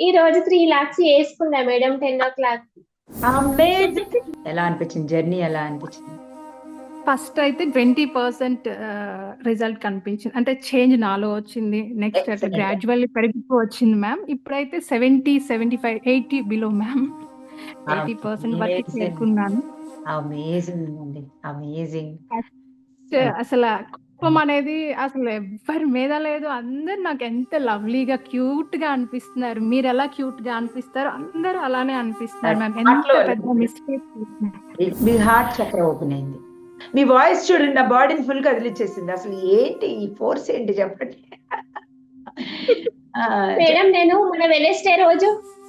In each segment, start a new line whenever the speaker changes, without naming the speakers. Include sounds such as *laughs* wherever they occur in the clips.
ఈ రోజు త్రీ లాక్స్ వేసుకున్నా మేడం టెన్ ఓ క్లాక్
ఎలా అనిపించింది? జర్నీ ఎలా అనిపించింది?
ఫస్ట్ అయితే ట్వంటీ పర్సెంట్ రిజల్ట్ కనిపించింది. అంటే చేంజ్ నాలో వచ్చింది. నెక్స్ట్ అయితే. గ్రాడ్యువల్లీ పెరిగిపో వచ్చింది మ్యామ్ ఇప్పుడైతే seventy seventy five eighty below ma'am eighty percent వరకు. చేరుకున్నాను.
అమేజింగ్ అండి. అమేజింగ్
అసలు కోపం అనేది అసలు ఎవ్వరి మీద లేదు. అందరు నాకు ఎంత లవ్లీగా క్యూట్గా అనిపిస్తున్నారు. మీరు ఎలా క్యూట్గా అనిపిస్తారు అందరూ అలానే అనిపిస్తున్నారు మ్యామ్. ఎంత
అట్లా
పెద్ద మిస్టేక్
మీ హార్ట్ చక్ర ఓపెన్ అయింది. మీ వాయిస్ చూడండి నా బాడీని ఫుల్ కదిలిచ్చేసింది. అసలు ఏంటి ఈ ఫోర్స్ ఏంటి చెప్పండి.
మేడం నేను మన వెనస్డే రోజు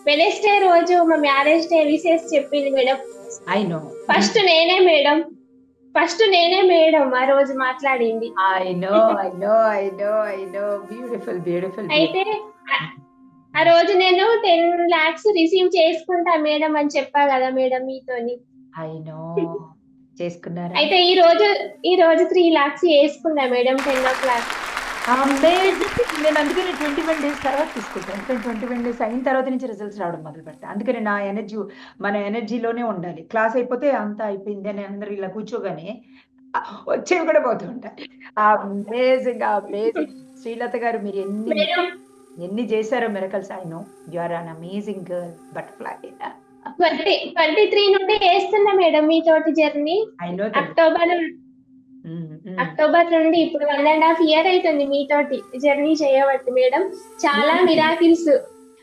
వెనస్డే రోజు మా మ్యారేజ్ డే విషెస్ చెప్పింది మేడం.
ఐ నో
ఫస్ట్ నేనే మేడం. ఫస్ట్ నేనే మేడం ఆ రోజు మాట్లాడింది.
I know I know I know I know beautiful beautiful
అయితే ఆ- రోజు నేను టెన్ లాక్స్ రిసీవ్ చేసుకుంటా మేడం అని చెప్పా కదా మేడం మీతోని.
ఐ నో చేసుకున్నారా?
అయితే ఈ రోజు ఈ రోజు త్రీ లాక్స్ వేసుకున్నా madam ten o'clock.
Amazing నేను అందుకని ట్వంటీ వన్ డేస్ తర్వాత తీసుకుంటాను. ట్వంటీ వన్ డేస్ అయిన తర్వాత నుంచి రిజల్ట్స్ రావడం మొదలు పెడతాను అందుకని నా ఎనర్జీ మన ఎనర్జీలోనే ఉండాలి. క్లాస్ అయిపోతే అంతా అయిపోయింది అని అందరూ ఇలా కూర్చోగానే వచ్చేవి కూడా పోతూ ఉంటాయి. అమేజింగ్ అమేజింగ్ శ్రీలత గారు మీరు ఎన్ని ఎన్ని చేశారో miracles I know you are an amazing girl butterfly
twenty twenty three నుండి వేస్తున్నా మేడం మీతోటి జర్నీ అక్టోబర్ అక్టోబర్ నుండి ఇప్పుడు వన్ అండ్ హాఫ్ ఇయర్ అవుతుంది మీతోటి జర్నీ చేయబట్టి మేడం. చాలా మిరాకిల్స్.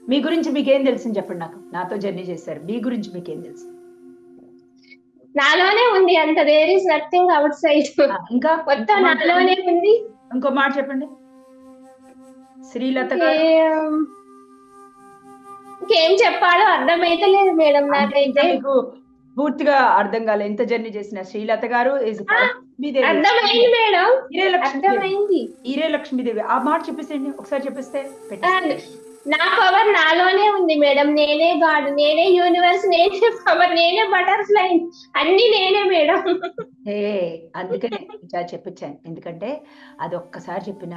మీ గురించి మీకేం తెలుసు చెప్పండి నాకు? నాతో జర్నీ చేశారు. మీ గురించి మీకేం తెలుసు?
నాలోనే ఉంది అంత there is nothing outside.
ఇంకా?
మొత్తం నాలోనే ఉంది.
ఇంకో మాట చెప్పండి. శ్రీలత
ఇంకేం చెప్పాలో అర్థమైతలేదు మేడం నాకైతే.
పూర్తిగా అర్థం కాలే. ఎంత జర్నీ చేసిన శ్రీలత గారు ఈరే లక్ష్మీదేవి ఆ మాట చెప్పేసేయండి. ఒకసారి చెప్పేస్తే.
నా పవర్ నాలోనే ఉంది మేడం. నేనే గాడ్ నేనే యూనివర్స్ నేనే పవర్ నేనే బటర్ఫ్లై అన్ని నేనే మేడం.
హే అందుకనే చెప్పించాను ఎందుకంటే అది ఒక్కసారి చెప్పిన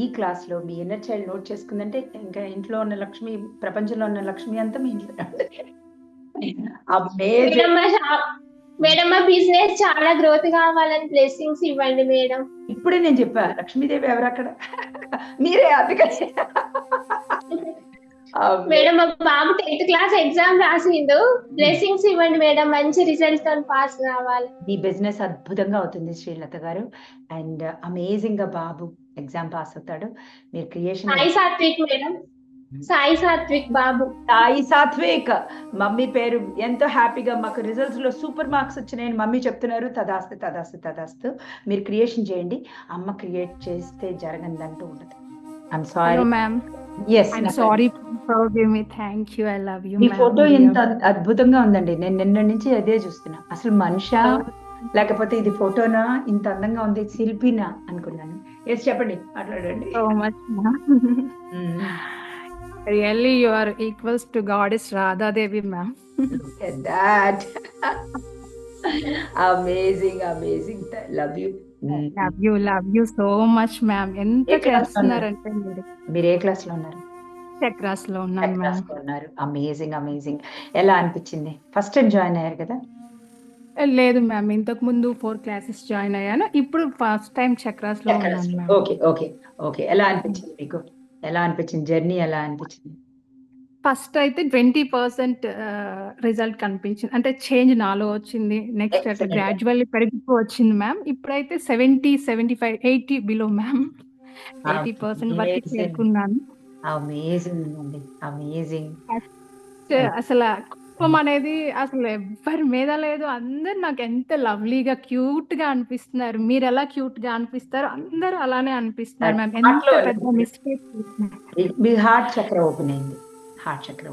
ఈ క్లాస్లో మీ ఇన్నర్ చైల్డ్ నోట్ చేసుకుందంటే ఇంకా ఇంట్లో ఉన్న లక్ష్మి ప్రపంచంలో ఉన్న లక్ష్మి అంతా మీ ఇంట్లో
మేడం మా షాప్ మేడం మా బిజినెస్ చాలా గ్రోత్ కావాలని బ్లెస్సింగ్స్ ఇవ్వండి మేడం.
ఇప్పుడే నేను చెప్పా లక్ష్మీదేవి ఎవరు అక్కడ? మీరే అందుకని.
మేడం మా బాబు టెన్త్ క్లాస్ ఎగ్జామ్ రాసిండు. బ్లెస్సింగ్స్ ఇవ్వండి మేడం మంచి రిజల్ట్తో పాస్ కావాలి.
మీ బిజినెస్ అద్భుతంగా అవుతుంది శ్రీలత గారు. అండ్ అమేజింగ్గా బాబు ఎగ్జామ్ పాస్ అవుతాడు. మీరు క్రియేషన్
సాత్విక్ మేడం. సాయి సాత్విక్ బాబు.
సాయి సాత్విక్! మమ్మీ పేరు ఎంతో హ్యాపీగా మాకు రిజల్ట్స్లో సూపర్ మార్క్స్ వచ్చినాయని మమ్మీ చెప్తున్నారు. తదాస్తు తదాస్తు తదాస్తు. మీరు క్రియేషన్ చేయండి. అమ్మ క్రియేట్ చేస్తే జరగదంటూ ఉండదు I'm sorry
ma'am
yes
I'm sorry me thank you I love you
me photo ఎంత అద్భుతంగా ఉందండి. నేను నిన్న నుంచి అదే చూస్తున్నా. అసలు మనిషా లేకపోతే ఇది ఫోటోనా? ఇంత అందంగా ఉంది. శిల్పినా? అనుకున్నాను. ఎస్ చెప్పండి. మాట్లాడండి.
So much really you are equals to goddess Radhadevi ma'am
that amazing amazing love you
love you love you so much ma'am ఎంత
లో
చేస్తున్నారంటే మీరు?
మీరు ఏ క్లాస్లో ఉన్నారు?
చక్రాస్లో ఉన్నాను
క్లాస్
మ్యామ్
ఉన్నారు. అమేజింగ్ అమేజింగ్ ఎలా అనిపించింది? ఫస్ట్ టైం జాయిన్ అయ్యారు కదా?
లేదు మ్యామ్ ఇంతకు ముందు ఫోర్ క్లాసెస్ జాయిన్ అయ్యాను. ఇప్పుడు ఫస్ట్ టైం చక్రాస్లో ఉన్నాను
ఓకే ఓకే ఓకే ఎలా అనిపించింది మీకు? ఎలా అనిపించింది? జర్నీ ఎలా అనిపించింది?
ఫస్ట్ అయితే ట్వంటీ పర్సెంట్ రిజల్ట్ కనిపించింది. అంటే చేంజ్ నాలో వచ్చింది. నెక్స్ట్ అయితే. గ్రాడ్యువల్లీ పెరిగిపో వచ్చింది మ్యామ్. ఇప్పుడైతే seventy seventy five eighty below ma'am. Eighty percent వరకు. చేరుకున్నాను.
అమేజింగ్ అమేజింగ్
అసలు కోపం అనేది అసలు ఎవ్వరి మీద లేదు. అందరు నాకు ఎంత లవ్లీగా క్యూట్గా అనిపిస్తున్నారు. మీరు ఎలా క్యూట్గా అనిపిస్తారు అందరూ అలానే అనిపిస్తున్నారు మ్యామ్. ఎంత పెద్ద మిస్టేక్
మీ హార్ట్ చక్ర ఓపెన్ అయింది. హార్ట్ చక్ర.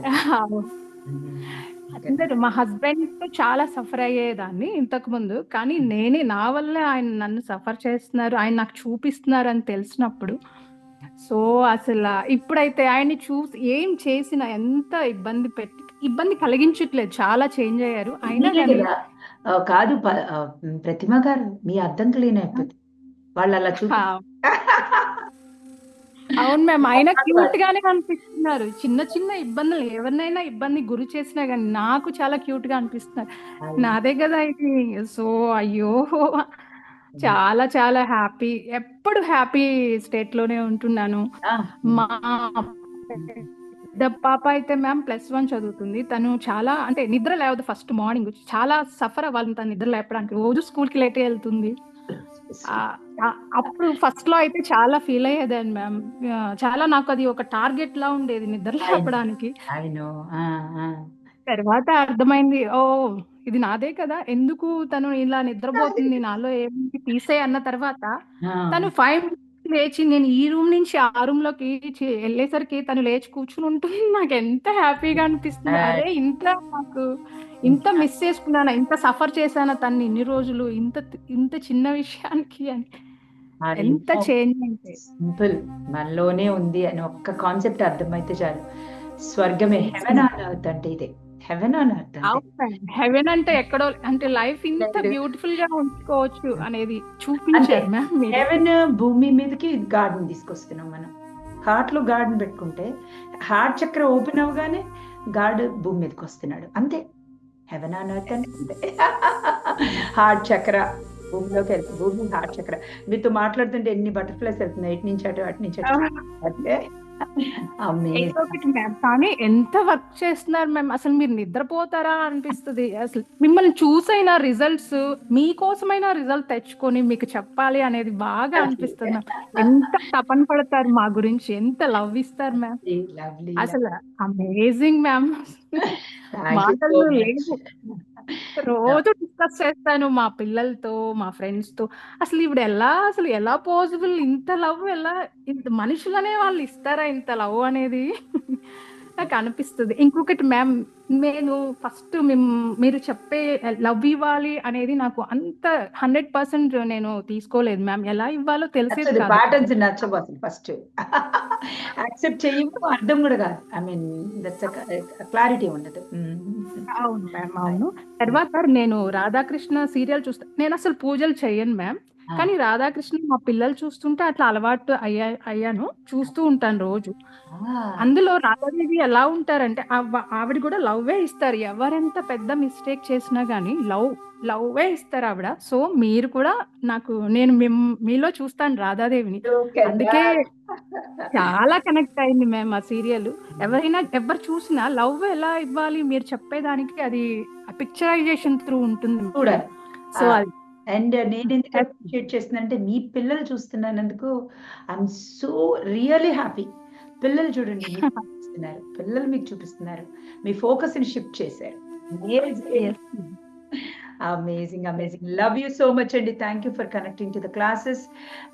అందరు మా హస్బెండ్తో చాలా సఫర్ అయ్యేదాన్ని ఇంతకు ముందు. కానీ నేనే నా వల్లే ఆయన నన్ను సఫర్ చేస్తున్నారు. ఆయన నాకు చూపిస్తున్నారు అని తెలిసినప్పుడు. సో అసలు ఇప్పుడైతే ఆయన్ని చూసి ఏం చేసినా ఎంత ఇబ్బంది పెట్టి ఇబ్బంది కలిగించట్లేదు. చాలా చేంజ్ అయ్యారు. అయినా
కదా, ప్రతిమ గారు మీ అర్థం క్లీన్ అయిపోతుంది. వాళ్ళు అలా చూ
అవును మ్యామ్. ఆయన క్యూట్ గానే కనిపిస్తున్నారు. చిన్న చిన్న ఇబ్బందులు ఎవరినైనా ఇబ్బంది గురి చేసినా కానీ నాకు చాలా క్యూట్గా అనిపిస్తున్నారు. నాదే కదా ఇది. సో అయ్యో. చాలా చాలా హ్యాపీ. ఎప్పుడు హ్యాపీ స్టేట్లోనే ఉంటున్నాను. మా పెద్ద పాప అయితే మ్యామ్ ప్లస్ వన్ చదువుతుంది. తను చాలా అంటే నిద్ర లేవదు ఫస్ట్ మార్నింగ్. చాలా సఫర్ అవ్వాలి తను నిద్ర లేపడానికి. రోజు స్కూల్కి లేట్ వెళ్తుంది. అప్పుడు ఫస్ట్లో అయితే చాలా ఫీల్ అయ్యేదాన్ని మ్యామ్. చాలా నాకు అది ఒక టార్గెట్ లా ఉండేది నిద్ర లేపడానికి. తర్వాత అర్థమైంది ఓ ఇది నాదే కదా. ఎందుకు తను ఇలా నిద్రపోతుంది? నాలో ఏమి తీసే అన్న తర్వాత. తను ఫైవ్ లేచి నేను ఈ రూమ్ నుంచి ఆ రూమ్లోకి వెళ్ళేసరికి తను లేచి కూర్చుని ఉంటుంది. నాకు ఎంత హ్యాపీగా అనిపిస్తుంది. అరే ఇంత నాకు ఇంత మిస్ చేసుకున్నాను ఇంత సఫర్ చేశాను తన్ని ఇన్ని రోజులు ఇంత ఇంత చిన్న విషయానికి అని.
అది
ఎంత చేంజ్ అంటే.
సింపుల్ మనలోనే ఉంది అని ఒక్క కాన్సెప్ట్ అర్థమైతే చాలు. స్వర్గమే హెవెన్ ఆన్ అంటే ఇదే. హెవెన్ ఆన్ అర్త్ అంటే
హెవెన్ అంటే ఎక్కడో అంటే లైఫ్ ఇంత. బ్యూటిఫుల్గా ఉంచుకోవచ్చు అనేది చూపించారు మ్యామ్
హెవెన్ భూమి మీదకి గార్డెన్ తీసుకొస్తున్నాం మనం. హార్ట్లో గార్డెన్ పెట్టుకుంటే హార్ట్ చక్ర ఓపెన్ అవగానే గాడ్ భూమి మీదకి వస్తున్నాడు. అంతే. హెవెన్ ఆన్ అర్త్ అంటే *laughs* హార్ట్ చక్ర భూమిలోకి వెళ్తుంది. భూమి హార్ట్ చక్ర. మీతో మాట్లాడుతుంటే ఎన్ని బటర్ఫ్లైస్ వెళ్తున్నాయి? ఇటు నుంచి అటు అటు నుంచి అటు. అంటే
కానీ ఎంత వర్క్ చేస్తున్నారు మ్యామ్ అసలు మీరు నిద్రపోతారా అనిపిస్తుంది? అసలు మిమ్మల్ని చూసైనా రిజల్ట్స్ మీకోసమైనా రిజల్ట్ తెచ్చుకొని మీకు చెప్పాలి అనేది బాగా అనిపిస్తుంది ఎంత తపన పడతారు మా గురించి ఎంత లవ్ ఇస్తారు మ్యామ్ అసలు అమేజింగ్ మ్యామ్ మాటలు. లేవు రోజు డిస్కస్ చేస్తాను మా పిల్లలతో మా ఫ్రెండ్స్తో. అసలు ఇప్పుడు ఎలా అసలు ఎలా పాసిబుల్ ఇంత లవ్ ఎలా ఇంత మనుషులనే వాళ్ళు ఇస్తారా ఇంత లవ్ అనేది? నాకు అనిపిస్తుంది ఇంకొకటి మ్యామ్ నేను ఫస్ట్ మీరు చెప్పే లవ్ ఇవ్వాలి అనేది నాకు అంత హండ్రెడ్ పర్సెంట్ నేను తీసుకోలేదు మ్యామ్ ఎలా ఇవ్వాలో తెలిసేది
ప్యాటర్న్స్ నచ్చవు అసలు ఫస్ట్ యాక్సెప్ట్ చేయము అర్థం కూడా కాదు. ఐ మీన్ దట్స్ క్లారిటీ ఉండదు.
అవును మ్యామ్ అవును. తర్వాత నేను రాధాకృష్ణ సీరియల్ చూస్తా. నేను అసలు పూజలు చేయను మ్యామ్. కానీ రాధాకృష్ణ మా పిల్లలు చూస్తుంటే అట్లా అలవాటు అయ్యా అయ్యాను. చూస్తూ ఉంటాను రోజు. అందులో రాధాదేవి ఎలా ఉంటారంటే ఆవ- ఆవిడ కూడా లవ్వే ఇస్తారు. ఎవరెంత పెద్ద మిస్టేక్ చేసినా గానీ లవ్ లవ్వే ఇస్తారు ఆవిడ. సో మీరు కూడా నాకు నేను మీలో చూస్తాను రాధాదేవిని. అందుకే. చాలా కనెక్ట్ అయింది మేము ఆ సీరియల్. ఎవరైనా ఎవరు చూసినా లవ్ ఎలా ఇవ్వాలి మీరు చెప్పేదానికి అది పిక్చరైజేషన్ త్రూ ఉంటుంది. సో. అది
అండ్ నేను ఎందుకు అప్రిషియేట్ చేస్తున్నానంటే మీ పిల్లలు చూస్తున్నానందుకు ఐఎమ్ సో రియలీ హ్యాపీ పిల్లలు చూడండి *laughs* చూపిస్తున్నారు. పిల్లలు మీకు చూపిస్తున్నారు. మీ ఫోకస్ని షిఫ్ట్ చేశారు. Amazing amazing love you so much అండి. Thank you for connecting to the classes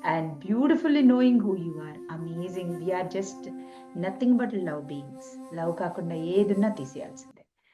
and beautifully knowing who you are amazing we are just nothing but love beings love కాకుండా ఏదున్నా తీసేయాల్సింది.